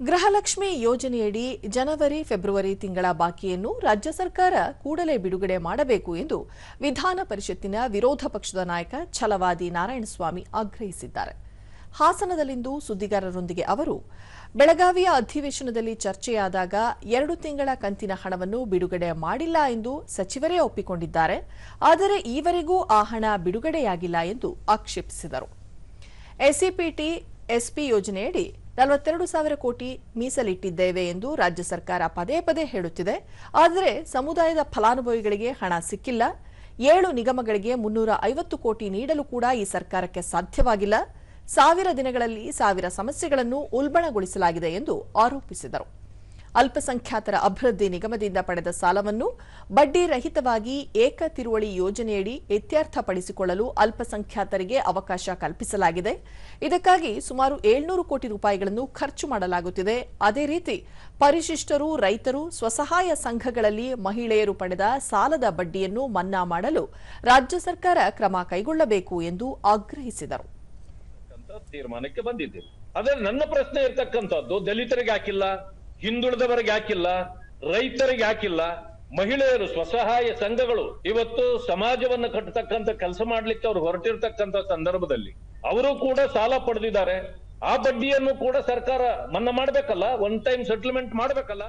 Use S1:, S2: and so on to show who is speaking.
S1: ಗೃಹಲಕ್ಷ್ಮಿ ಯೋಜನೆಯಡಿ ಜನವರಿ, ಫೆಬ್ರವರಿ ತಿಂಗಳ ಬಾಕಿಯನ್ನು ರಾಜ್ಯ ಸರ್ಕಾರ ಕೂಡಲೇ ಬಿಡುಗಡೆ ಮಾಡಬೇಕು ಎಂದು ವಿಧಾನ ಪರಿಷತ್ತಿನ ವಿರೋಧ ಪಕ್ಷದ ನಾಯಕ ಛಲವಾದಿ ನಾರಾಯಣಸ್ವಾಮಿ ಆಗ್ರಹಿಸಿದ್ದಾರೆ. ಹಾಸನದಲ್ಲಿಂದು ಸುದ್ದಿಗಾರರೊಂದಿಗೆ ಅವರು, ಬೆಳಗಾವಿಯ ಅಧಿವೇಶನದಲ್ಲಿ ಚರ್ಚೆಯಾದಾಗ ಎರಡು ತಿಂಗಳ ಕಂತಿನ ಹಣವನ್ನು ಬಿಡುಗಡೆ ಮಾಡಿಲ್ಲ ಎಂದು ಸಚಿವರೇ ಒಪ್ಪಿಕೊಂಡಿದ್ದಾರೆ. ಆದರೆ ಈವರೆಗೂ ಆ ಹಣ ಬಿಡುಗಡೆಯಾಗಿಲ್ಲ ಎಂದು ಆಕ್ಷೇಪಿಸಿದರು. ಎಸ್ಸಿಪಿಟಿ, ಎಸ್ಪಿ ಯೋಜನೆಯಡಿ ನಲವತ್ತೆರಡು ಸಾವಿರ ಕೋಟಿ ಮೀಸಲಿಟ್ಟಿದ್ದೇವೆ ಎಂದು ರಾಜ್ಯ ಸರ್ಕಾರ ಪದೇ ಪದೇ ಹೇಳುತ್ತಿದೆ. ಆದರೆ ಸಮುದಾಯದ ಫಲಾನುಭವಿಗಳಿಗೆ ಹಣ ಸಿಕ್ಕಿಲ್ಲ. ಏಳು ನಿಗಮಗಳಿಗೆ ಮುನ್ನೂರ ಐವತ್ತು ಕೋಟಿ ನೀಡಲು ಕೂಡ ಈ ಸರ್ಕಾರಕ್ಕೆ ಸಾಧ್ಯವಾಗಿಲ್ಲ. ಸಾವಿರ ದಿನಗಳಲ್ಲಿ ಸಾವಿರ ಸಮಸ್ಯೆಗಳನ್ನು ಉಲ್ಬಣಗೊಳಿಸಲಾಗಿದೆ ಎಂದು ಆರೋಪಿಸಿದರು. ಅಲ್ಪಸಂಖ್ಯಾತರ ಅಭಿವೃದ್ಧಿ ನಿಗಮದಿಂದ ಪಡೆದ ಸಾಲವನ್ನು ಬಡ್ಡಿ ರಹಿತವಾಗಿ ಏಕ ತಿರುವಳಿ ಯೋಜನೆಯಡಿ ಇತ್ಯರ್ಥಪಡಿಸಿಕೊಳ್ಳಲು ಅಲ್ಪಸಂಖ್ಯಾತರಿಗೆ ಅವಕಾಶ ಕಲ್ಪಿಸಲಾಗಿದೆ. ಇದಕ್ಕಾಗಿ ಸುಮಾರು ಏಳ್ನೂರು ಕೋಟಿ ರೂಪಾಯಿಗಳನ್ನು ಖರ್ಚು ಮಾಡಲಾಗುತ್ತಿದೆ. ಅದೇ ರೀತಿ ಪರಿಶಿಷ್ಟರು, ರೈತರು, ಸ್ವಸಹಾಯ ಸಂಘಗಳಲ್ಲಿ ಮಹಿಳೆಯರು ಪಡೆದ ಸಾಲದ ಬಡ್ಡಿಯನ್ನು ಮನ್ನಾ ಮಾಡಲು ರಾಜ್ಯ ಸರ್ಕಾರ ಕ್ರಮ ಕೈಗೊಳ್ಳಬೇಕು ಎಂದು ಆಗ್ರಹಿಸಿದರು.
S2: ತೀರ್ಮಾನಕ್ಕೆ ಬಂದಿದ್ದೇವೆ ಆದರೆ ನನ್ನ ಪ್ರಶ್ನೆ ಇರ್ತಕ್ಕಂಥದ್ದು ದಲಿತರಿಗೆ ಹಾಕಿಲ್ಲ. ಹಿಂದುಳಿದವರಿಗೆ ಯಾಕಿಲ್ಲ ರೈತರಿಗೆ ಯಾಕಿಲ್ಲ ಮಹಿಳೆಯರು ಸ್ವಸಹಾಯ ಸಂಘಗಳು ಇವತ್ತು ಸಮಾಜವನ್ನು ಕಟ್ಟತಕ್ಕಂತ ಕೆಲಸ ಮಾಡ್ಲಿಕ್ಕೆ ಅವರು ಹೊರಟಿರ್ತಕ್ಕಂತ ಸಂದರ್ಭದಲ್ಲಿ ಅವರು ಕೂಡ ಸಾಲ ಪಡೆದಿದ್ದಾರೆ. ಆ ಬಡ್ಡಿಯನ್ನು ಕೂಡ ಸರ್ಕಾರ ಮನ್ನಾ ಮಾಡ್ಬೇಕಲ್ಲ? ಒನ್ ಟೈಮ್ ಸೆಟಲ್ಮೆಂಟ್ ಮಾಡ್ಬೇಕಲ್ಲ?